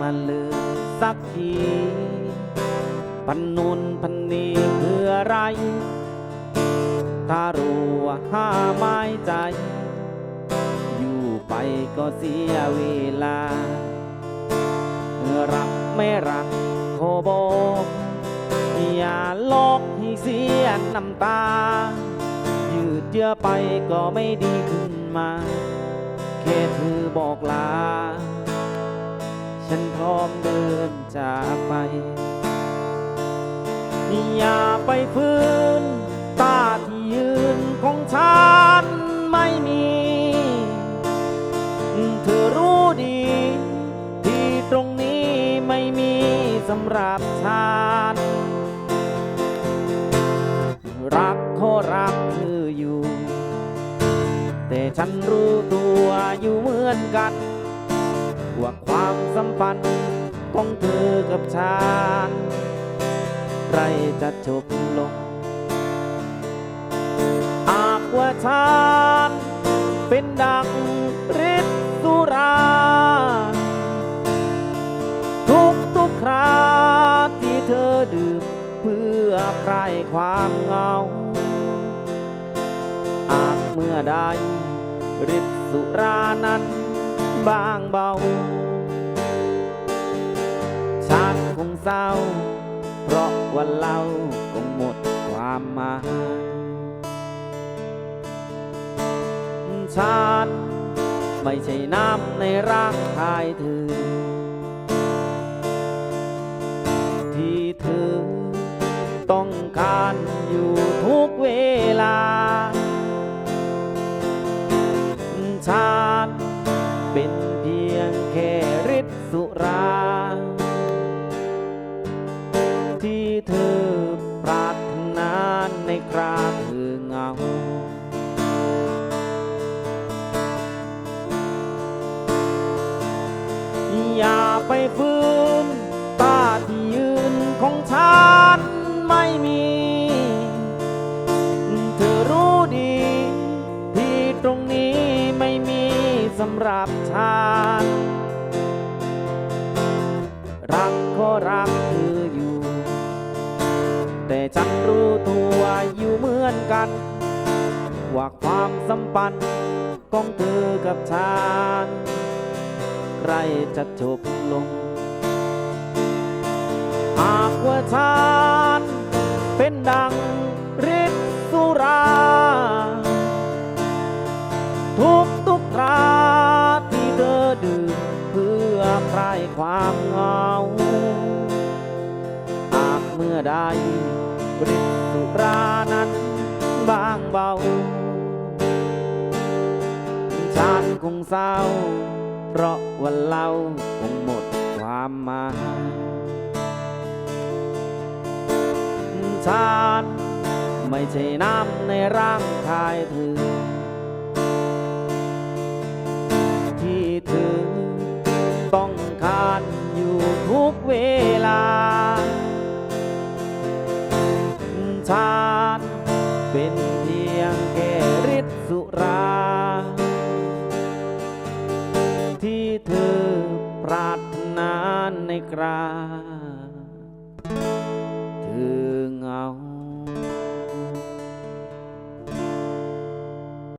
มาเลยสักทีพันนุนพันนีคืออะไร ถ้ารู้ว่าห้าไม้ใจ อยู่ไปก็เสียเวลา รักไม่รักโคโบอย่าลอกให้เสียน้ำตา ยืดเยื้อไปก็ไม่ดีขึ้นมา แค่เธอบอกลา ฉันพร้อมเดินจากไป อย่าไปฟื้นตาที่ยืนของฉันไม่มี เธอรู้ดี ที่ตรงนี้ไม่มีสำหรับฉัน รักเขารักเธออยู่ แต่ฉันรู้ตัวอยู่เหมือนกัน ว่าความสัมพันธ์ของเธอกับฉันใครจะจบลงหากว่าฉันเป็นดังฤทธิ์สุรา ทุกทุกคราที่เธอดื่มเพื่อคลายความเงา อาจเมื่อใดฤทธิ์สุรานั้น บางเบา ฉันคงเศร้า เพราะว่าเราก็หมดความหมายฉันไม่ใช่น้ำในร่างกายเธอ ไปฟื้นตาที่ยืนของฉันไม่มี เธอรู้ดี ที่ตรงนี้ไม่มีสำหรับฉัน รักก็รักเธออยู่ แต่ฉันรู้ตัวอยู่เหมือนกัน ว่าความสัมพันธ์ของเธอกับฉัน ใครจะจบลง หากว่าฉันเป็นดังฤทธิ์สุรา ทุกทุกๆคราที่เธอดื่มเพื่อคลายความเหงา หากเมื่อใดฤทธิ์สุรานั้นบางเบาฉันคงเศร้า เพราะวันเราคงหมดความหมายฉันไม่ใช่น้ำในร่างกายเธอ ที่เธอต้องการอยู่ทุกเวลาฉัน thương ông.